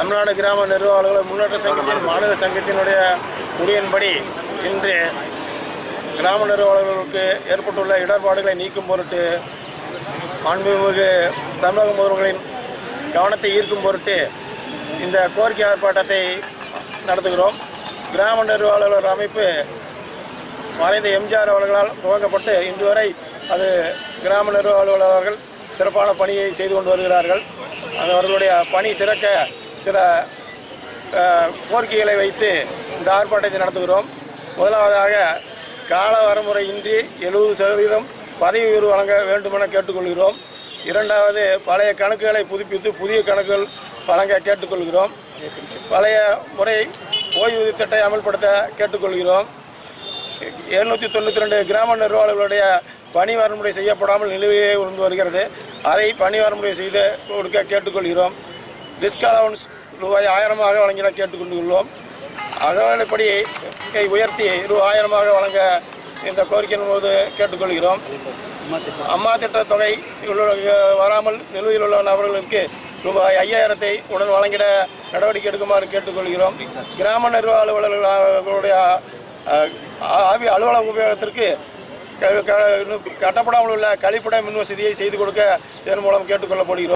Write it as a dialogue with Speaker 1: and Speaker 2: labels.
Speaker 1: தமிழ்நாடு கிராம நிர்வாகிகள் முன்னேற்ற சங்கத்தின் மாநில சங்கத்தினுடைய முடிவின்படி இன்று கிராம நிர்வாகிகளுக்கு ஏற்பட்டுள்ள இடர்பாடுகளை நீக்கும் பொருட்டு மாண்புமிகு தமிழக முதல்வர்களின் கவனத்தை ஈர்க்கும் பொருட்டு இந்த கோரிக்கை ஆர்ப்பாட்டத்தை நடத்துகிறோம். கிராம நிர்வாகிகள் அமைப்பு மறைந்த எம்ஜிஆர் அவர்களால் துவங்கப்பட்டு இன்று வரை அது கிராம நிர்வாக அவர்கள் சிறப்பான பணியை செய்து கொண்டு வருகிறார்கள். அது அவர்களுடைய பணி சிறக்க சில கோரிக்கைகளை வைத்து இந்த ஆர்ப்பாட்டத்தை நடத்துகிறோம். முதலாவதாக கால வரமுறையின்றி எழுபது சதவீதம் பதவி உயர்வு வழங்க வேண்டுமென கேட்டுக்கொள்கிறோம். இரண்டாவது பழைய கணக்குகளை புதுப்பித்து புதிய கணக்குகள் வழங்க கேட்டுக்கொள்கிறோம். பழைய முறை ஓய்வூதிய திட்டத்தை அமல்படுத்த கேட்டுக்கொள்கிறோம். எழுநூற்றி தொண்ணூற்றி ரெண்டு கிராம நிர்வாகிகளுடைய பணி வரமுறை செய்யப்படாமல் நிலுவையே இருந்து வருகிறது. அதை பணி வரமுறை செய்து கொடுக்க கேட்டுக்கொள்கிறோம். ரிஸ்க் அலவன்ஸ் ரூபாய் ஆயிரமாக வழங்கிட கேட்டுக்கொண்டுள்ளோம். அகவலைப்படி உயர்த்தி ரூபாய் ஆயிரமாக வழங்க இந்த கோரிக்கையின் போது கேட்டுக்கொள்கிறோம். அம்மா திட்ட தொகை வராமல் நிலுவையில் உள்ள நபர்களுக்கு ரூபாய் ஐயாயிரத்தை உடன் வழங்கிட நடவடிக்கை எடுக்குமாறு கேட்டுக்கொள்கிறோம். கிராம நிர்வாக அலுவலர்களுடைய ஆவி அலுவலக உபயோகத்திற்கு க- க- இன்னும் கட்டப்படாமல் உள்ள கழிப்பிட மின்வசதியை செய்து கொடுக்க இதன் மூலம் கேட்டுக்கொள்ளப்படுகிறோம்.